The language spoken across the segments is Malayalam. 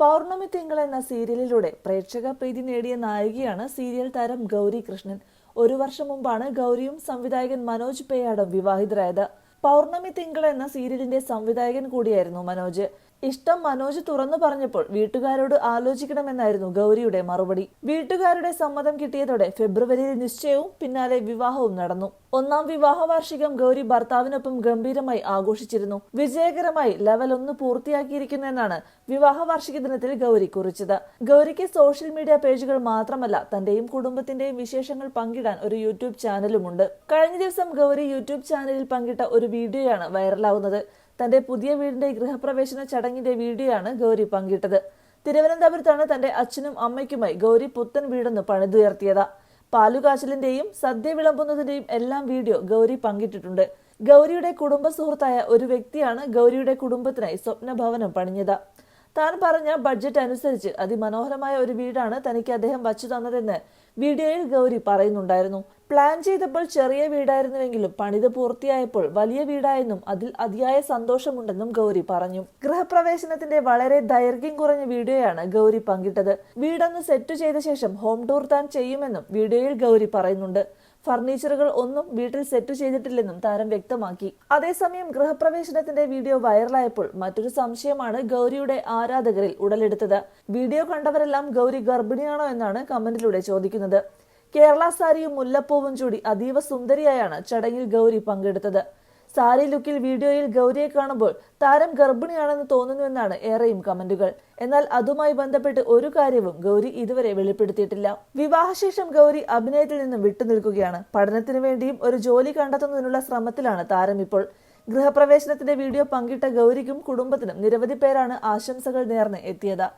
പൗർണമി തിങ്കൾ എന്ന സീരിയലിലൂടെ പ്രേക്ഷക പ്രീതി നേടിയ നായികയാണ് സീരിയൽ താരം ഗൗരി കൃഷ്ണൻ. ഒരു വർഷം മുമ്പാണ് ഗൗരിയും സംവിധായകൻ മനോജ് പേയാടും വിവാഹിതരായത്. പൗർണമി തിങ്കൾ എന്ന സീരിയലിന്റെ സംവിധായകൻ കൂടിയായിരുന്നു മനോജ്. ഇഷ്ടം മനോജ് തുറന്നു പറഞ്ഞപ്പോൾ വീട്ടുകാരോട് ആലോചിക്കണമെന്നായിരുന്നു ഗൗരിയുടെ മറുപടി. വീട്ടുകാരുടെ സമ്മതം കിട്ടിയതോടെ ഫെബ്രുവരിയിൽ നിശ്ചയവും പിന്നാലെ വിവാഹവും നടന്നു. ഒന്നാം വിവാഹ വാർഷികം ഗൗരി ഭർത്താവിനൊപ്പം ഗംഭീരമായി ആഘോഷിച്ചിരുന്നു. വിജയകരമായി ലെവൽ ഒന്ന് പൂർത്തിയാക്കിയിരിക്കുന്നെന്നാണ് വിവാഹ വാർഷിക ദിനത്തിൽ ഗൗരി കുറിച്ചത്. ഗൗരിക്ക് സോഷ്യൽ മീഡിയ പേജുകൾ മാത്രമല്ല തന്റെയും കുടുംബത്തിന്റെയും വിശേഷങ്ങൾ പങ്കിടാൻ ഒരു യൂട്യൂബ് ചാനലുമുണ്ട്. കഴിഞ്ഞ ദിവസം ഗൗരി യൂട്യൂബ് ചാനലിൽ പങ്കിട്ട ഒരു വീഡിയോയാണ് വൈറലാവുന്നത്. തന്റെ പുതിയ വീടിന്റെ ഗൃഹപ്രവേശന ചടങ്ങിന്റെ വീഡിയോയാണ് ഗൗരി പങ്കിട്ടത്. തിരുവനന്തപുരത്താണ് തന്റെ അച്ഛനും അമ്മയ്ക്കുമായി ഗൗരി പുത്തൻ വീടൊന്ന് പണിതുയർത്തിയത്. പാലുകാച്ചലിന്റെയും സദ്യ വിളമ്പുന്നതിന്റെയും എല്ലാം വീഡിയോ ഗൗരി പങ്കിട്ടിട്ടുണ്ട്. ഗൗരിയുടെ കുടുംബ സുഹൃത്തായ ഒരു വ്യക്തിയാണ് ഗൗരിയുടെ കുടുംബത്തിനായി സ്വപ്നഭവനം പണിഞ്ഞത്. താൻ പറഞ്ഞ ബഡ്ജറ്റ് അനുസരിച്ച് അതിമനോഹരമായ ഒരു വീടാണ് തനിക്ക് അദ്ദേഹം വച്ചു തന്നതെന്ന് വീഡിയോയിൽ ഗൗരി പറയുന്നുണ്ടായിരുന്നു. പ്ലാൻ ചെയ്തപ്പോൾ ചെറിയ വീടായിരുന്നുവെങ്കിലും പണിത് പൂർത്തിയായപ്പോൾ വലിയ വീടായെന്നും അതിൽ അതിയായ സന്തോഷമുണ്ടെന്നും ഗൗരി പറഞ്ഞു. ഗൃഹപ്രവേശനത്തിന്റെ വളരെ ദൈർഘ്യം കുറഞ്ഞ വീഡിയോയാണ് ഗൗരി പങ്കിട്ടത്. വീടൊന്ന് സെറ്റ് ചെയ്ത ശേഷം ഹോം ടൂർ താൻ ചെയ്യുമെന്നും വീഡിയോയിൽ ഗൗരി പറയുന്നുണ്ട്. ഫർണിച്ചറുകൾ ഒന്നും വീട്ടിൽ സെറ്റ് ചെയ്തിട്ടില്ലെന്നും താരം വ്യക്തമാക്കി. അതേസമയം ഗൃഹപ്രവേശനത്തിന്റെ വീഡിയോ വൈറലായപ്പോൾ മറ്റൊരു സംശയമാണ് ഗൗരിയുടെ ആരാധകരിൽ ഉടലെടുത്തത്. വീഡിയോ കണ്ടവരെല്ലാം ഗൗരി ഗർഭിണിയാണോ എന്നാണ് കമന്റിലൂടെ ചോദിക്കുന്നത്. കേരള സാരിയും മുല്ലപ്പൂവും ചൂടി അതീവ സുന്ദരിയായാണ് ചടങ്ങിൽ ഗൗരി പങ്കെടുത്തത്. സാരി ലുക്കിൽ വീഡിയോയിൽ ഗൗരിയെ കാണുമ്പോൾ താരം ഗർഭിണിയാണെന്ന് തോന്നുന്നുവെന്നാണ് ഏറെയും കമന്റുകൾ. എന്നാൽ അതുമായി ബന്ധപ്പെട്ട് ഒരു കാര്യവും ഗൗരി ഇതുവരെ വെളിപ്പെടുത്തിയിട്ടില്ല. വിവാഹശേഷം ഗൗരി അഭിനയത്തിൽ നിന്നും വിട്ടുനിൽക്കുകയാണ്. പഠനത്തിനു വേണ്ടിയും ഒരു ജോലി കണ്ടെത്തുന്നതിനുള്ള ശ്രമത്തിലാണ് താരം ഇപ്പോൾ. ഗൃഹപ്രവേശനത്തിന്റെ വീഡിയോ പങ്കിട്ട ഗൗരിക്കും കുടുംബത്തിനും നിരവധി പേരാണ് ആശംസകൾ നേർന്ന് എത്തിയത്.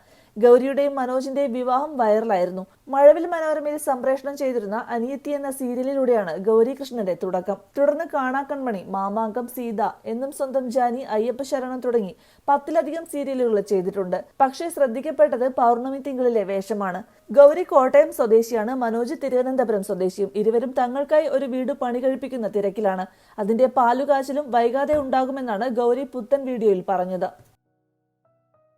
ഗൗരിയുടെയും മനോജിന്റെയും വിവാഹം വൈറലായിരുന്നു. മഴവിൽ മനോരമയിൽ സംപ്രേഷണം ചെയ്തിരുന്ന അനിയത്തി എന്ന സീരിയലിലൂടെയാണ് ഗൗരി കൃഷ്ണന്റെ തുടക്കം. തുടർന്ന് കാണാക്കൺമണി മാമാങ്കം സീത എന്നും സ്വന്തം ജാനി അയ്യപ്പ ശരണം തുടങ്ങി പത്തിലധികം സീരിയലുകൾ ചെയ്തിട്ടുണ്ട്. പക്ഷേ ശ്രദ്ധിക്കപ്പെട്ടത് പൗർണമി തിങ്കളിലെ വേഷമാണ്. ഗൗരി കോട്ടയം സ്വദേശിയാണ് മനോജ് തിരുവനന്തപുരം സ്വദേശിയും. ഇരുവരും തങ്ങൾക്കായി ഒരു വീട് പണി കഴിപ്പിക്കുന്ന തിരക്കിലാണ്. അതിന്റെ പാലുകാച്ചിലും വൈകാതെ ഉണ്ടാകുമെന്നാണ് ഗൗരി പുത്തൻ വീഡിയോയിൽ പറഞ്ഞത്.